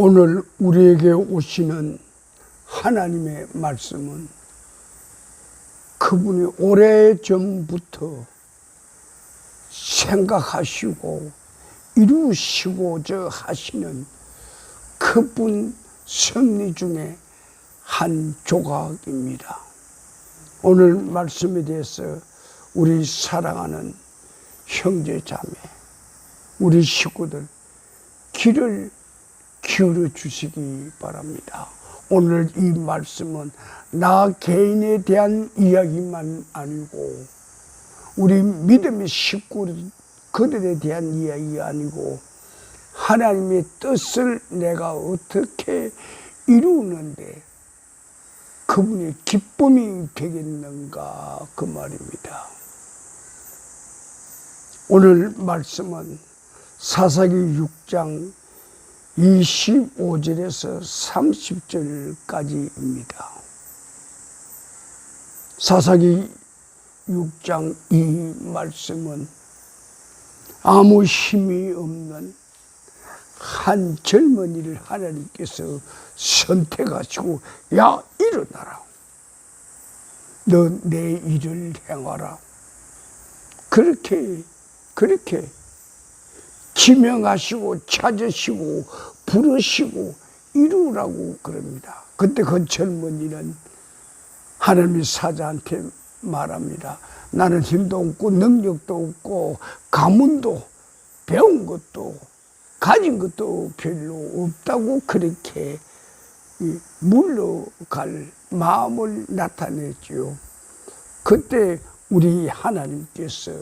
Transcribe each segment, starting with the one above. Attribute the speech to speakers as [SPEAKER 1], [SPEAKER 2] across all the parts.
[SPEAKER 1] 오늘 우리에게 오시는 하나님의 말씀은 그분이 오래 전부터 생각하시고 이루시고자 하시는 그분 섭리 중에 한 조각입니다. 오늘 말씀에 대해서 우리 사랑하는 형제 자매, 우리 식구들 귀를 기울여 주시기 바랍니다. 오늘 이 말씀은 나 개인에 대한 이야기만 아니고 우리 믿음의 식구 그들에 대한 이야기가 아니고 하나님의 뜻을 내가 어떻게 이루는데 그분의 기쁨이 되겠는가 그 말입니다. 오늘 말씀은 사사기 6장 25절에서 30절까지입니다. 사사기 6장 이 말씀은 아무 힘이 없는 한 젊은이를 하나님께서 선택하시고 야 일어나라 너 내 일을 행하라 그렇게 그렇게 지명하시고 찾으시고 부르시고 이루라고 그럽니다. 그때 그 젊은이는 하나님의 사자한테 말합니다. 나는 힘도 없고 능력도 없고 가문도 배운 것도 가진 것도 별로 없다고 그렇게 물러갈 마음을 나타냈지요. 그때 우리 하나님께서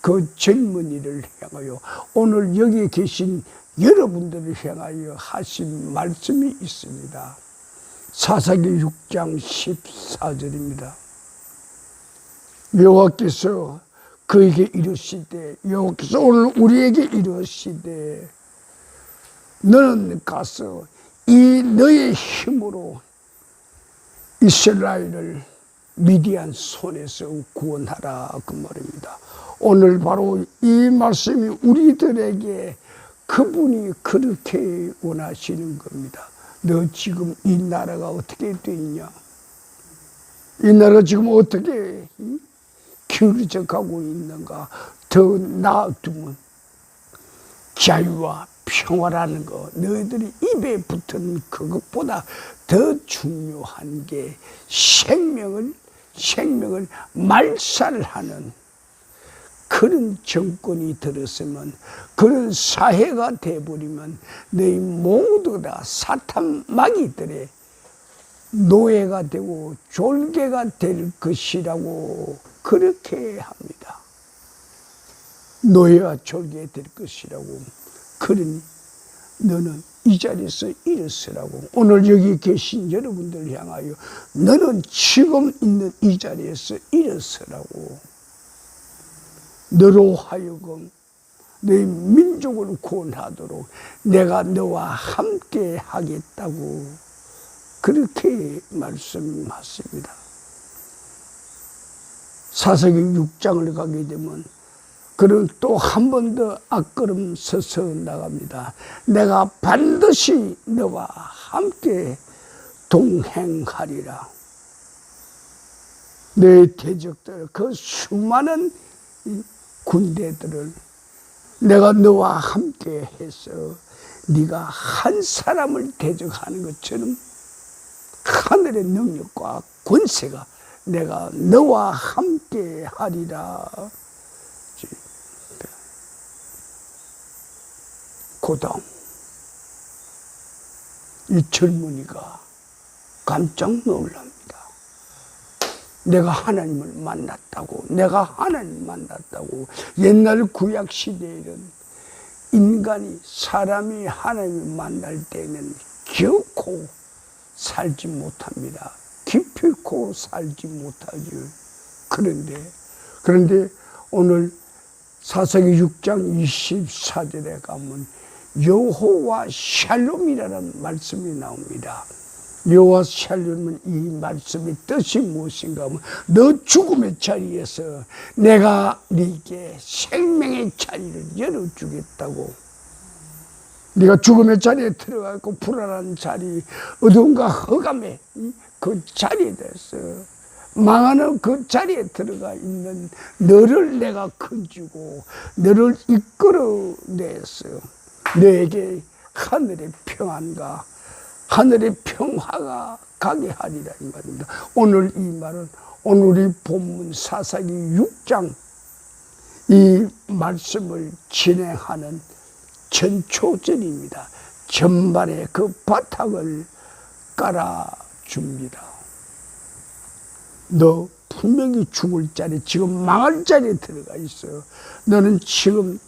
[SPEAKER 1] 그 젊은이를 향하여 오늘 여기 계신 여러분들을 향하여 하신 말씀이 있습니다. 사사기 6장 14절입니다. 여호와께서 그에게 이르시되 여호와께서 오늘 우리에게 이르시되 너는 가서 이 너의 힘으로 이스라엘을 미디안 손에서 구원하라 그 말입니다. 오늘 바로 이 말씀이 우리들에게 그분이 그렇게 원하시는 겁니다. 너 지금 이 나라가 어떻게 돼 있냐? 이 나라가 지금 어떻게 가고 있는가? 더 나아두면 자유와 평화라는 거 너희들이 입에 붙은 그것보다 더 중요한 게 생명을 생명을 말살하는 그런 정권이 들었으면 그런 사회가 돼버리면 너희 모두 다 사탄 마귀들의 노예가 되고 졸개가 될 것이라고 그렇게 합니다. 노예와 졸개 될 것이라고 그러니 너는 이 자리에서 일어서라고 오늘 여기 계신 여러분들 향하여 너는 지금 있는 이 자리에서 일어서라고 너로 하여금 너희 민족을 구원하도록 내가 너와 함께 하겠다고 그렇게 말씀하십니다. 사사기 6장을 가게 되면 그는 또 한 번 더 앞걸음 서서 나갑니다. 내가 반드시 너와 함께 동행하리라. 내 대적들, 그 수많은 군대들을 내가 너와 함께 해서 네가 한 사람을 대적하는 것처럼 하늘의 능력과 권세가 내가 너와 함께 하리라. 고다음 이 젊은이가 깜짝 놀랍니다. 내가 하나님을 만났다고, 내가 하나님 만났다고. 옛날 구약 시대에는 인간이, 사람이 하나님을 만날 때는 결코 살지 못합니다. 기필코 살지 못하죠. 그런데, 그런데 오늘 사사기 6장 24절에 가면 여호와 샬롬이라는 말씀이 나옵니다. 여호와 샬롬은 이 말씀의 뜻이 무엇인가 하면 너 죽음의 자리에서 내가 네게 생명의 자리를 열어주겠다고. 네가 죽음의 자리에 들어가 있고 불안한 자리, 어두움과 허감의 이- 그 자리에 대해서 망하는 그 자리에 들어가 있는 너를 내가 건지고 너를 이끌어내서 너에게 하늘의 평안과 하늘의 평화가 가게 하리라 이 말입니다. 오늘 이 말은 오늘 이 본문 사사기 6장 이 말씀을 진행하는 전초전입니다. 전반에 그 바탕을 깔아줍니다. 너 분명히 죽을 자리, 지금 망할 자리에 들어가 있어. 너는 지금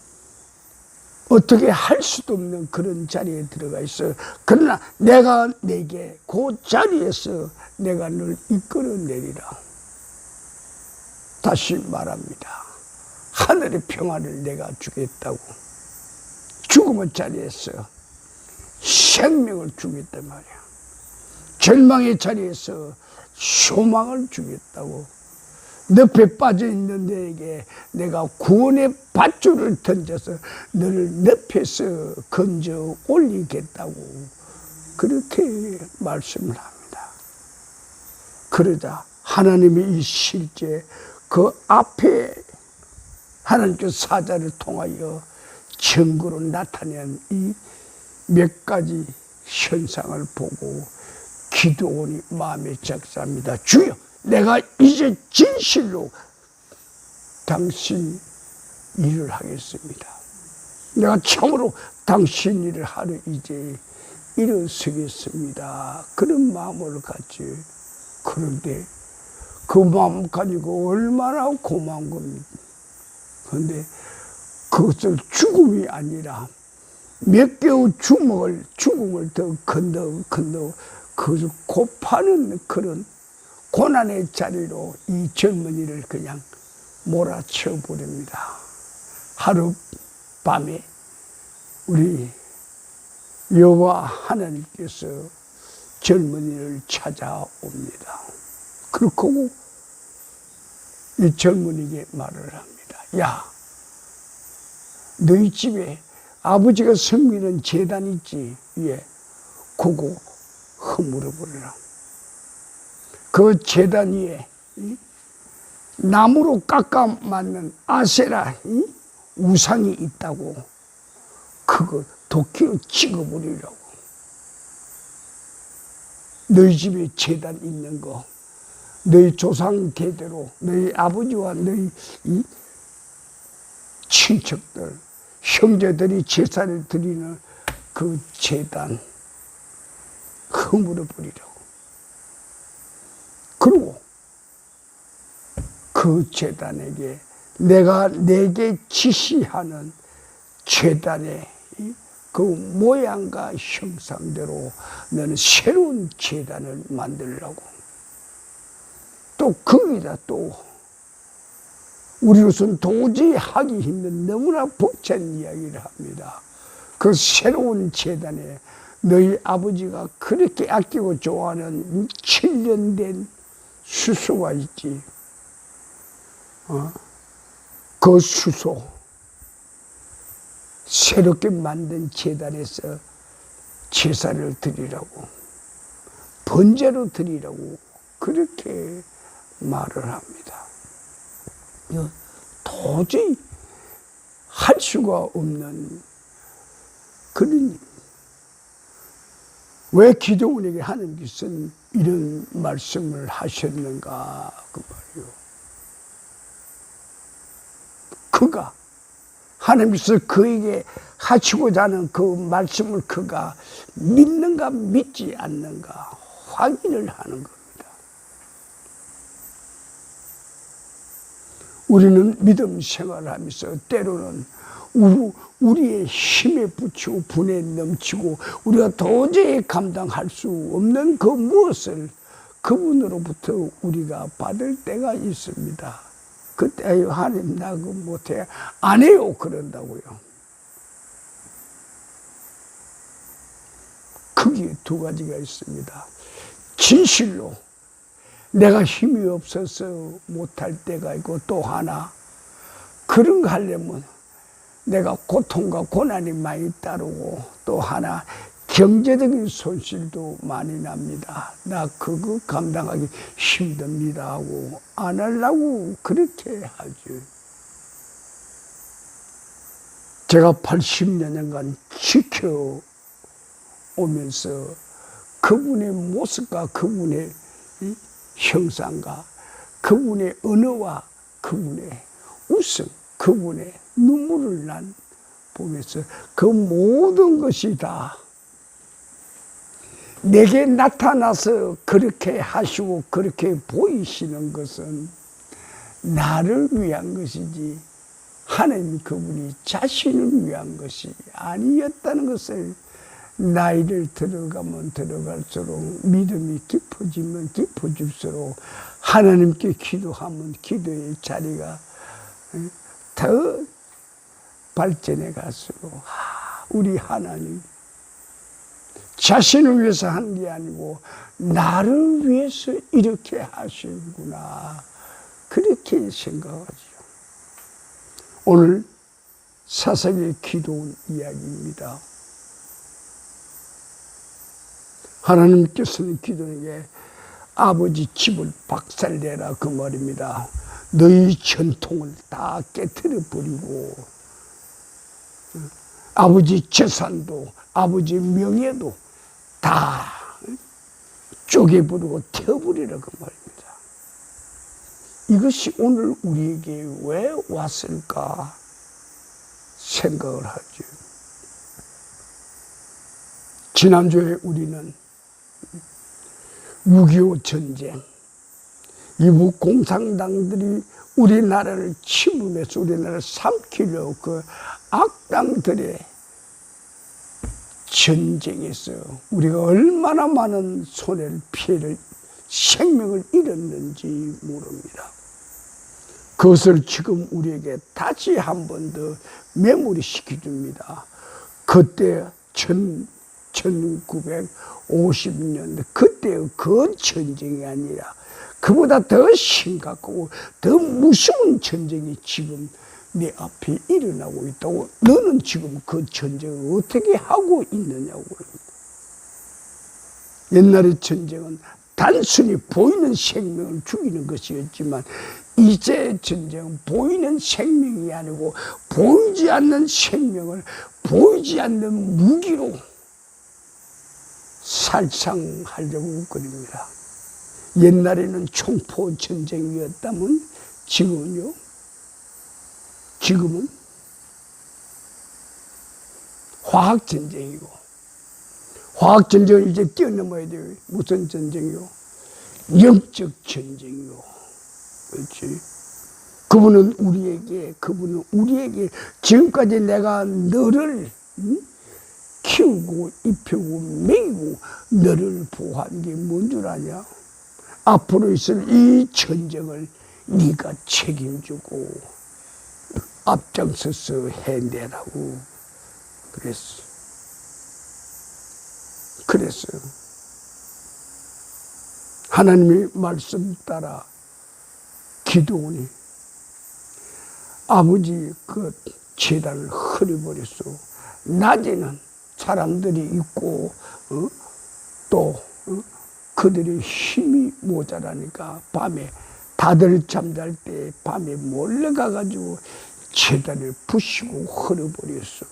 [SPEAKER 1] 어떻게 할 수도 없는 그런 자리에 들어가 있어. 그러나 내가 내게 그 자리에서 내가 널 이끌어내리라. 다시 말합니다. 하늘의 평안을 내가 주겠다고. 죽음의 자리에서 생명을 주겠단 말이야. 절망의 자리에서 소망을 주겠다고. 늪에 빠져 있는 너에게 내가 구원의 밧줄을 던져서 너를 늪에서 건져 올리겠다고 그렇게 말씀을 합니다. 그러자 하나님이 이 실제 그 앞에 하나님께 사자를 통하여 증거로 나타낸 이 몇 가지 현상을 보고 기도원이 마음에 작사합니다. 주여, 내가 이제 진실로 당신 일을 하겠습니다. 내가 참으로 당신 일을 하러 이제 일어서겠습니다. 그런 마음을 갖지. 그런데 그 마음 가지고 얼마나 고마운 겁니다. 그런데 그것을 죽음이 아니라 몇 개의 주먹을, 죽음을 더 건너, 건너, 그것을 곱하는 그런 고난의 자리로 이 젊은이를 그냥 몰아쳐 버립니다. 하루 밤에 우리 여호와 하나님께서 젊은이를 찾아옵니다. 그렇고 이 젊은이에게 말을 합니다. 야, 너희 집에 아버지가 섬기는 재단 있지 위에 그거 허물어 버려라. 그 재단 위에 이? 나무로 깎아 맞는 아세라 이? 우상이 있다고 그거 도끼로 찍어버리라고. 너희 집에 재단 있는 거, 너희 조상 대대로 너희 아버지와 너희 이 친척들, 형제들이 제사를 드리는 그 재단 허물어 버리라고. 그리고 그 재단에게 내가 내게 지시하는 재단의 이그 모양과 형상대로 너는 새로운 재단을 만들라고. 또 거기다 또 우리로서는 도저히 하기 힘든 너무나 벅찬 이야기를 합니다. 그 새로운 재단에 너희 아버지가 그렇게 아끼고 좋아하는 7년 된 수소가 있지. 어? 그 수소. 새롭게 만든 재단에서 제사를 드리라고. 번제로 드리라고. 그렇게 말을 합니다. 도저히 할 수가 없는 그런 일. 왜 기도원에게 하나님께서는 이런 말씀을 하셨는가 그 말이요. 그가 하나님께서 그에게 하시고자 하는 그 말씀을 그가 믿는가 믿지 않는가 확인을 하는 겁니다. 우리는 믿음 생활을 하면서 때로는 우리의 힘에 부치고 분에 넘치고 우리가 도저히 감당할 수 없는 그 무엇을 그분으로부터 우리가 받을 때가 있습니다. 그때 하나님 나 그거 못해 안 해요 그런다고요. 크게 두 가지가 있습니다. 진실로 내가 힘이 없어서 못할 때가 있고 또 하나 그런 거 하려면 내가 고통과 고난이 많이 따르고 또 하나 경제적인 손실도 많이 납니다. 나 그거 감당하기 힘듭니다 하고 안 하려고 그렇게 하죠. 제가 80년간 지켜오면서 그분의 모습과 그분의 형상과 그분의 언어와 그분의 웃음, 그분의 눈물을 난 보면서 그 모든 것이 다 내게 나타나서 그렇게 하시고 그렇게 보이시는 것은 나를 위한 것이지 하나님 그분이 자신을 위한 것이 아니었다는 것을 나이를 들어가면 들어갈수록 믿음이 깊어지면 깊어질수록 하나님께 기도하면 기도의 자리가 더 발전해 갈수록 우리 하나님 자신을 위해서 한 게 아니고 나를 위해서 이렇게 하시구나 그렇게 생각하죠. 오늘 사색의 기도원 이야기입니다. 하나님께서는 기도에게 아버지 집을 박살내라 그 말입니다. 너희 전통을 다 깨뜨려 버리고 아버지 재산도 아버지 명예도 다 쪼개버리고 태워버리라 그 말입니다. 이것이 오늘 우리에게 왜 왔을까 생각을 하죠. 지난주에 우리는 6.25 전쟁, 이북 공산당들이 우리나라를 침범해서 우리나라를 삼키려 그 악당들의 전쟁에서 우리가 얼마나 많은 손해를, 피해를, 생명을 잃었는지 모릅니다. 그것을 지금 우리에게 다시 한 번 더 메모리 시켜줍니다. 그때 천, 1950년대 그때의 그 전쟁이 아니라 그보다 더 심각하고 더 무서운 전쟁이 지금 내 앞에 일어나고 있다고 너는 지금 그 전쟁을 어떻게 하고 있느냐고 옛날의 전쟁은 단순히 보이는 생명을 죽이는 것이었지만 이제 전쟁은 보이는 생명이 아니고 보이지 않는 생명을 보이지 않는 무기로 살상하려고 그립니다. 옛날에는 총포 전쟁이었다면 지금은요? 지금은 화학 전쟁이고 화학 전쟁을 이제 뛰어넘어야 돼요. 무슨 전쟁이요? 영적 전쟁이요. 그렇지? 그분은 우리에게 그분은 우리에게 지금까지 내가 너를 응? 키우고 입히고 먹이고 너를 보호한 게 뭔 줄 아냐? 앞으로 있을 이 전쟁을 네가 책임지고 앞장서서 해내라고 그랬어. 그랬어요. 하나님의 말씀 따라 기도원이 아버지 그 재단을 흐려버렸어. 낮에는 사람들이 있고 어? 또 어? 그들이 힘이 모자라니까 밤에 다들 잠잘 때 밤에 몰래 가가지고 재단을 부시고 흐려버렸어.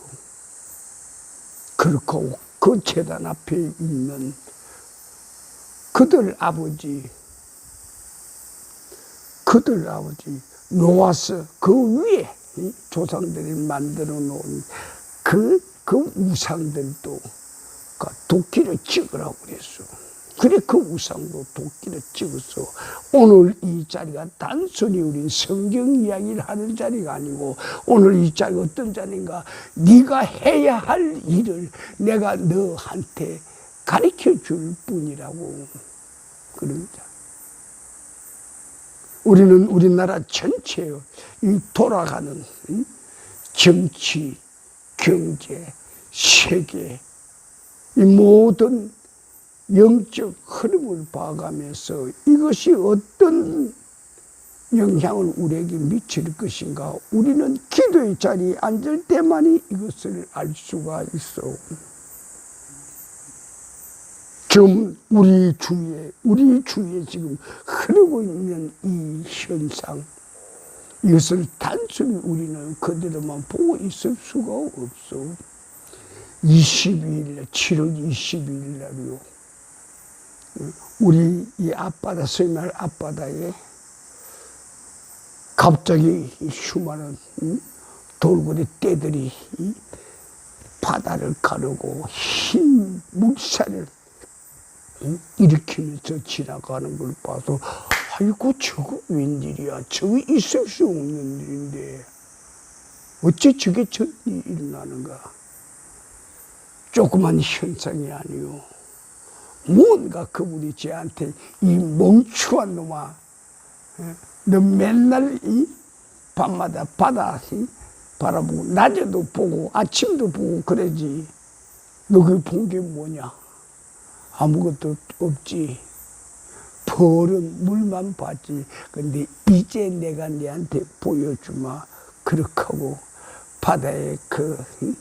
[SPEAKER 1] 그렇고 그 재단 앞에 있는 그들 아버지, 그들 아버지 놓아서 그 위에 조상들이 만들어 놓은 그, 그 우상들도 그 도끼를 찍으라고 그랬어. 그래 그 우상도 도끼를 찍어서 오늘 이 자리가 단순히 우리 성경 이야기를 하는 자리가 아니고 오늘 이 자리가 어떤 자리인가 네가 해야 할 일을 내가 너한테 가르쳐 줄 뿐이라고 그럽니다. 우리는 우리나라 전체의 돌아가는 정치, 경제, 세계 이 모든 영적 흐름을 봐가면서 이것이 어떤 영향을 우리에게 미칠 것인가? 우리는 기도의 자리에 앉을 때만이 이것을 알 수가 있어. 지금 우리 주위에, 우리 주위에 지금 흐르고 있는 이 현상, 이것을 단순히 우리는 그대로만 보고 있을 수가 없어. 22일 날, 7월 22일 날이요. 우리 이 앞바다, 설날 앞바다에 갑자기 이 수많은 음, 돌고래 떼들이 이 바다를 가르고 흰 물살을 음, 일으키면서 지나가는 걸 봐서 아이고 저거 웬일이야. 저거 있을 수 없는 일인데 어째 저게 저 일어나는가? 조그만 현상이 아니요 뭔가 그분이 저한테 이 멍청한 놈아. 예? 너 맨날 이 밤마다 바다 이 바라보고 낮에도 보고 아침도 보고 그러지. 너 그게 본게 뭐냐? 아무것도 없지. 벌은 물만 봤지. 근데 이제 내가 내한테 보여주마. 그렇게 하고 바다에 그이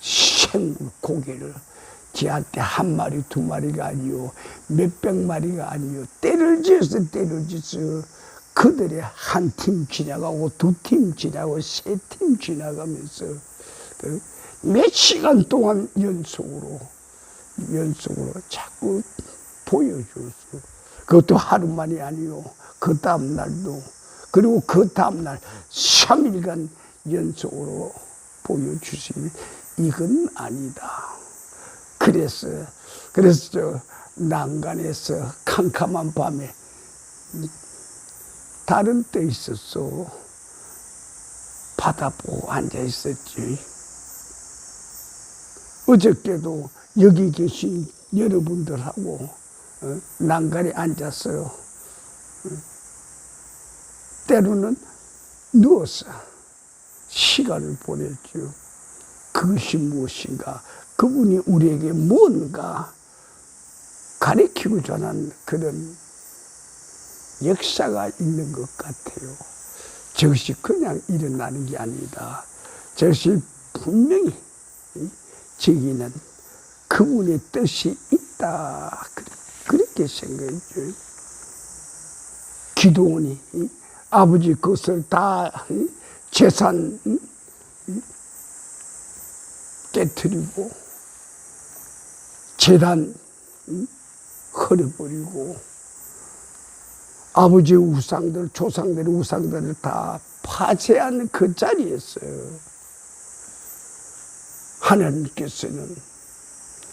[SPEAKER 1] 생물 고개를 지한테 한 마리 두 마리가 아니요 몇백 마리가 아니요 때를 지어서 때를 지어서 그들의 한 팀 지나가고 두 팀 지나고 세 팀 지나가면서 그몇 시간 동안 연속으로 연속으로 자꾸 보여줬어. 그것도 하루만이 아니요. 그 다음 날도 그리고 그 다음 날 3일간 연속으로 보여주시니 이건 아니다. 그래서 그래서 저 난간에서 캄캄한 밤에 다른 때 있었어. 바다 보고 앉아 있었지. 어저께도 여기 계신 여러분들하고 어, 난간에 앉았어요. 어, 때로는 누워서 시간을 보냈죠. 그것이 무엇인가? 그분이 우리에게 뭔가 가리키고 전한 그런 역사가 있는 것 같아요. 저것이 그냥 일어나는 게 아니다. 저것이 분명히 저기는 그분의 뜻이 있다. 그렇게 생각했죠. 기도원이 아버지 것을 다 재산 깨뜨리고 재단 헐어버리고 아버지의 우상들, 조상들의 우상들을 다 파쇄한 그 자리에서 하나님께서는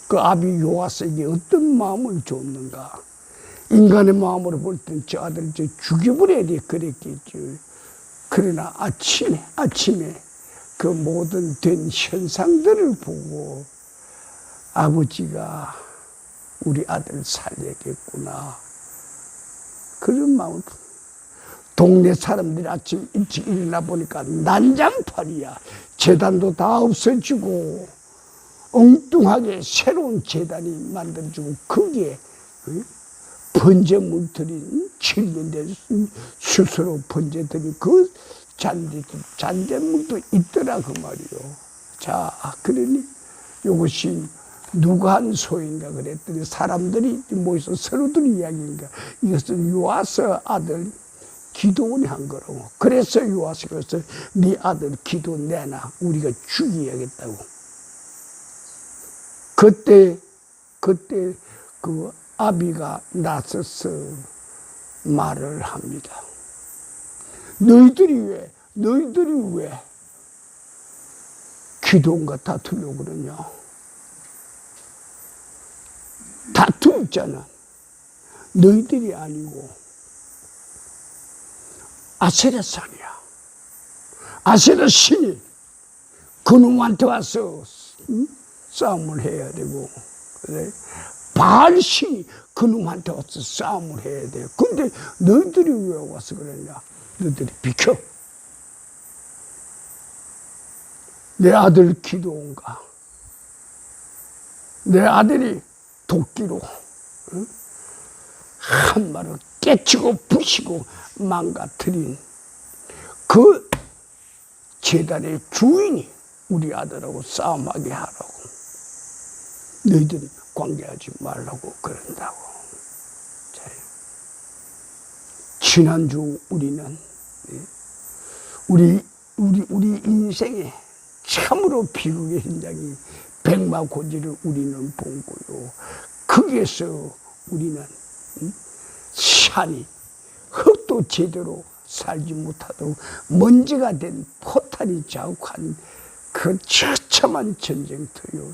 [SPEAKER 1] 그 아비 요아스에게 어떤 마음을 줬는가? 인간의 마음으로 볼 땐 저 아들을 저 죽여버려야 돼 그랬겠죠. 그러나 아침에 아침에 그 모든 된 현상들을 보고 아버지가 우리 아들 살려야겠구나. 그런 마음. 동네 사람들이 아침 일찍 일어나 보니까 난장판이야. 재단도 다 없어지고 엉뚱하게 새로운 재단이 만들어지고 거기에 번제 물들이 칠년된 스스로 번제들이 그 잔디, 잔대물도 있더라 그 말이요. 자, 그러니 이것이 누가 한 소인가 그랬더니 사람들이 모여서 서로들 이야기인가 이것은 요아서 아들 기도원이 한 거라고. 그래서 요아서 그래서 네 아들 기도 내놔 우리가 죽여야겠다고. 그때 그때 그 아비가 나서서 말을 합니다. 너희들이 왜 너희들이 왜 기도원과 다투려고 그러냐? 다투 있잖아. 너희들이 아니고 아세라 산이야. 아세라 신이 그놈한테 와서 응? 싸움을 해야 되고 그래? 신이 그놈한테 와서 싸움을 해야 돼. 근데 너희들이 왜 와서 그러냐? 너희들이 비켜. 내 아들 기도온가? 내 아들이 도끼로 응? 한 마리 깨치고 부시고 망가뜨린 그 재단의 주인이 우리 아들하고 싸움하게 하라고 너희들 관계하지 말라고 그런다고 자, 지난주 우리는 예, 우리 우리 우리 인생에 참으로 비극의 현장이 백마고지를 우리는 본 거요. 거기에서 우리는 음, 산이 흙도 제대로 살지 못하도록 먼지가 된 포탄이 자욱한 그 처참한 전쟁터요.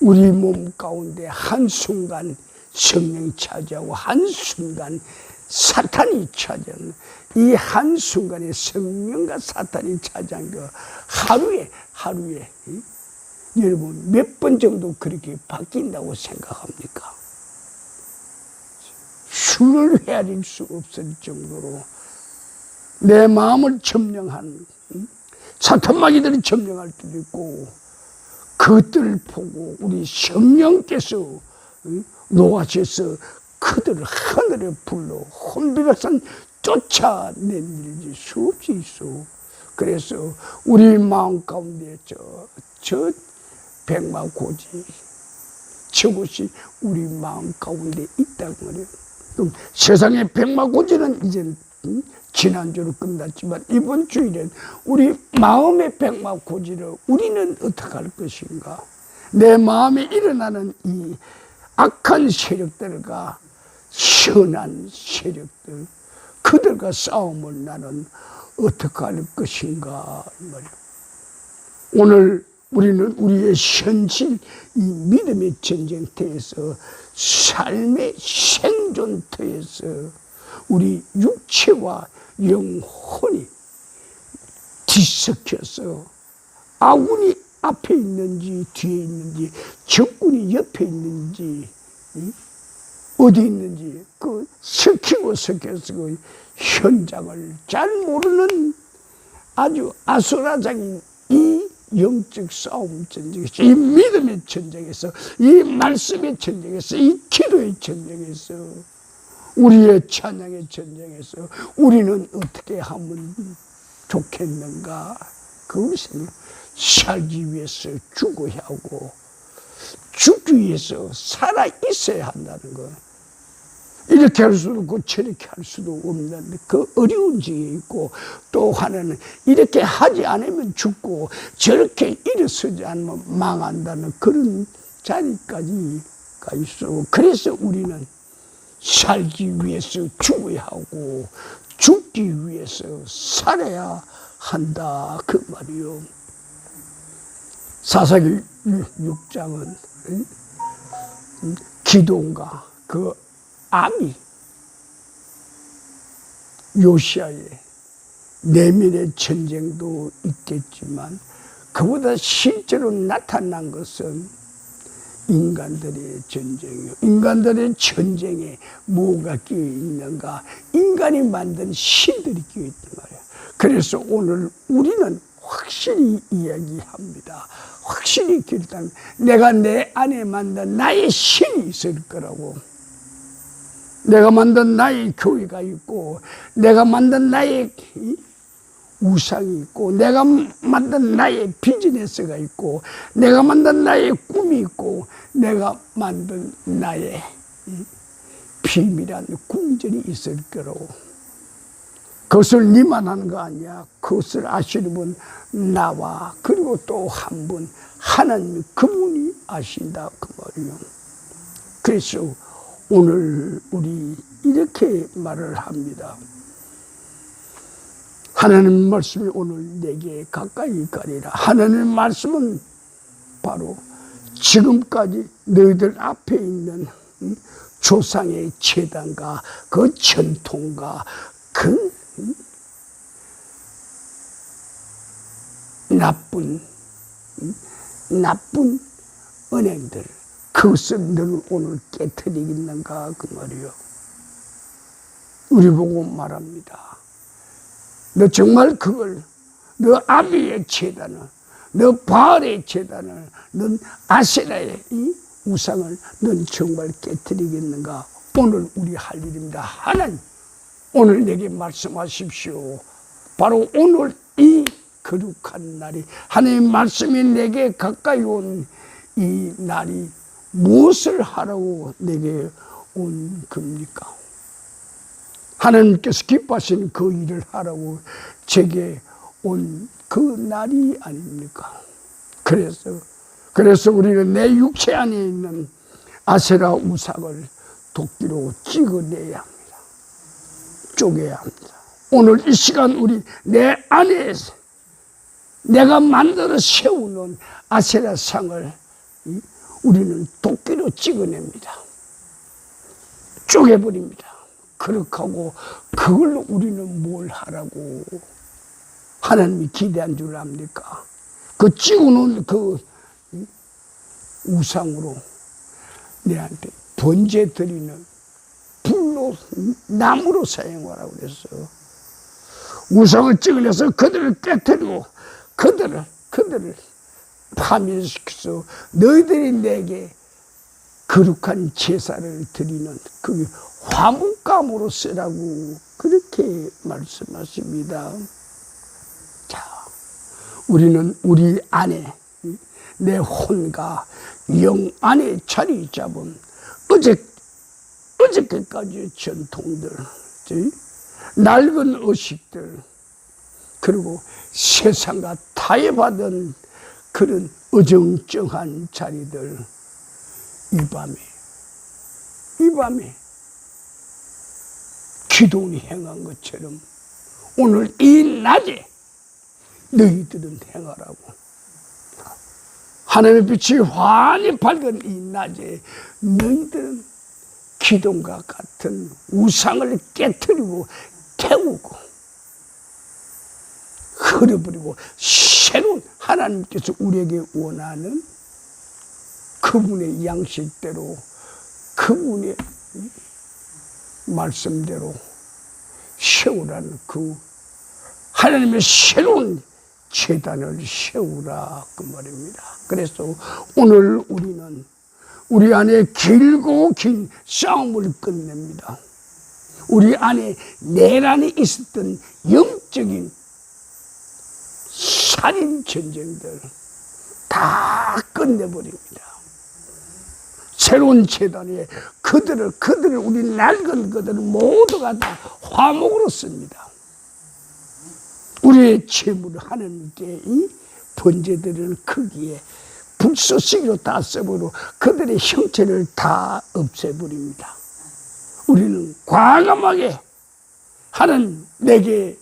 [SPEAKER 1] 우리 몸 가운데 한순간 성령이 차지하고 한순간 사탄이 차지하는 이 한순간에 성령과 사탄이 차지한 그 하루에 하루에 이? 여러분 몇 번 정도 그렇게 바뀐다고 생각합니까? 수를 헤아릴 수 없을 정도로 내 마음을 점령한 음? 사탄마귀들이 점령할 때도 있고 그것들을 보고 우리 성령께서 음? 노하셔서 그들을 하늘에 불러 혼비백산 쫓아낸 일이 수없이 있어. 그래서 우리 마음 가운데 저, 저 백마 고지 저것이 우리 마음 가운데 있다고 말이에요. 그럼 세상의 백마 고지는 이제 음, 지난주로 끝났지만 이번 주일엔 우리 마음의 백마고지를 우리는 어떻게 할 것인가? 내 마음에 일어나는 이 악한 세력들과 선한 세력들 그들과 싸움을 나는 어떻게 할 것인가. 오늘 우리는 우리의 현실 이 믿음의 전쟁터에서 삶의 생존터에서 우리 육체와 영혼이 뒤섞여서 아군이 앞에 있는지 뒤에 있는지 적군이 옆에 있는지 어디 있는지 그 섞이고 섞여서 그 현장을 잘 모르는 아주 아수라장인 이 영적 싸움 전쟁에서 이 믿음의 전쟁에서 이 말씀의 전쟁에서 이 기도의 전쟁에서 우리의 찬양의 전쟁에서 우리는 어떻게 하면 좋겠는가 그것을 살기 위해서 죽어야 하고 죽기 위해서 살아 있어야 한다는 거. 이렇게 할 수도 없고 저렇게 할 수도 없는 그 어려운 지에 있고 또 하나는 이렇게 하지 않으면 죽고 저렇게 일어서지 않으면 망한다는 그런 자리까지 가 있어. 그래서 우리는 살기 위해서 죽어야 하고 죽기 위해서 살아야 한다. 그 말이요. 사사기 6장은 기도인가? 그 암이 요시아의 내면의 전쟁도 있겠지만 그보다 실제로 나타난 것은 인간들의 전쟁이요. 인간들의 전쟁에 뭐가 끼어 있는가? 인간이 만든 신들이 끼어 있단 말이야. 그래서 오늘 우리는 확실히 이야기합니다. 확실히 일단 내가 내 안에 만든 나의 신이 있을 거라고. 내가 만든 나의 교회가 있고, 내가 만든 나의 우상이 있고, 내가 만든 나의 비즈니스가 있고, 내가 만든 나의 꿈이 있고, 내가 만든 나의 비밀한 궁전이 있을 거라고. 그것을 니만 하는 거 아니야. 그것을 아시는 분 나와 그리고 또 한 분 하나님 그분이 아신다 그 말이요. 그래서 오늘 우리 이렇게 말을 합니다. 하나님 말씀이 오늘 내게 가까이 가리라. 하나님 말씀은 바로 지금까지 너희들 앞에 있는 조상의 재단과 그 전통과 그 나쁜 나쁜 은행들 그것을 너는 오늘 깨뜨리겠는가 그 말이요. 우리 보고 말합니다. 너 정말 그걸 너 아비의 재단을 너 바알의 재단을 넌 아세라의 이 우상을 넌 정말 깨뜨리겠는가 오늘 우리 할 일입니다. 하나님, 오늘 내게 말씀하십시오. 바로 오늘 이 거룩한 날이 하나님 말씀이 내게 가까이 온 이 날이 무엇을 하라고 내게 온 겁니까? 하나님께서 기뻐하시는 그 일을 하라고 제게 온 그 날이 아닙니까? 그래서 그래서 우리는 내 육체 안에 있는 아세라 우상을 도끼로 찍어내야 합니다. 쪼개야 합니다. 오늘 이 시간 우리 내 안에 내가 만들어 세우는 아세라 상을 우리는 도끼로 찍어냅니다. 쪼개버립니다. 그렇게 하고 그걸로 우리는 뭘 하라고 하나님이 기대한 줄 압니까? 그 찍어놓은 그 우상으로 내한테 번제 드리는 불로 나무로 사용하라고 그랬어. 우상을 찍어내서 그들을 깨뜨리고 그들을 그들을 파멸시켜서 너희들이 내게 거룩한 제사를 드리는 그 화목감으로 쓰라고 그렇게 말씀하십니다. 자, 우리는 우리 안에 내 혼과 영 안에 자리 잡은 어제 어저께까지의 전통들, 낡은 의식들, 그리고 세상과 타협하던 그런 어정쩡한 자리들, 이 밤에, 이 밤에 기도원이 행한 것처럼 오늘 이 낮에 너희들은 행하라고. 하나님의 빛이 환히 밝은 이 낮에 너희들은 기둥과 같은 우상을 깨뜨리고 태우고 흐려버리고 새로운 하나님께서 우리에게 원하는 그분의 양식대로 그분의 말씀대로 세우라는 그 하나님의 새로운 재단을 세우라 그 말입니다. 그래서 오늘 우리는 우리 안에 길고 긴 싸움을 끝냅니다. 우리 안에 내란이 있었던 영적인 살인 전쟁들 다 끝내버립니다. 새로운 재단에 그들을 그들을 우리 낡은 그들을 모두가 다 화목으로 씁니다. 우리의 재물을 하나님께 이 번제들을 크기에 불쏘시기로 다 써버리고 그들의 형체를 다 없애버립니다. 우리는 과감하게 하는 내게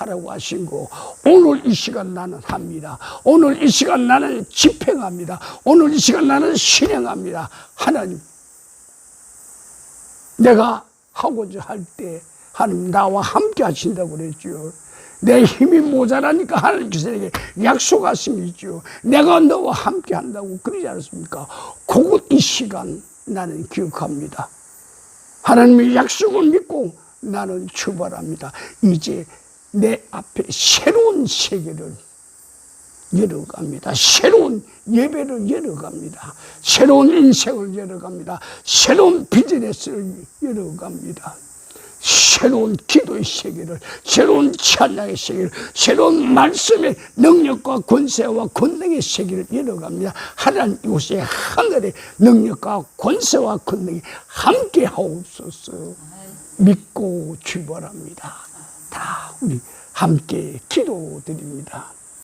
[SPEAKER 1] 하라고 거 오늘 이 시간 나는 합니다. 오늘 이 시간 나는 집행합니다. 오늘 이 시간 나는 실행합니다. 하나님 내가 하고자 할 때 하나님 나와 함께 하신다고 그랬죠. 내 힘이 모자라니까 하나님께서 내게 약속하심이죠. 내가 너와 함께 한다고 그러지 않습니까? 그곳 이 시간 나는 기억합니다. 하나님의 약속을 믿고 나는 출발합니다. 이제 내 앞에 새로운 세계를 열어갑니다. 새로운 예배를 열어갑니다. 새로운 인생을 열어갑니다. 새로운 비즈니스를 열어갑니다. 새로운 기도의 세계를, 새로운 찬양의 세계를, 새로운 말씀의 능력과 권세와 권능의 세계를 열어갑니다. 하나님 이곳에 하늘의 능력과 권세와 권능이 함께 하옵소서 믿고 출발합니다. 다 우리 함께 기도드립니다.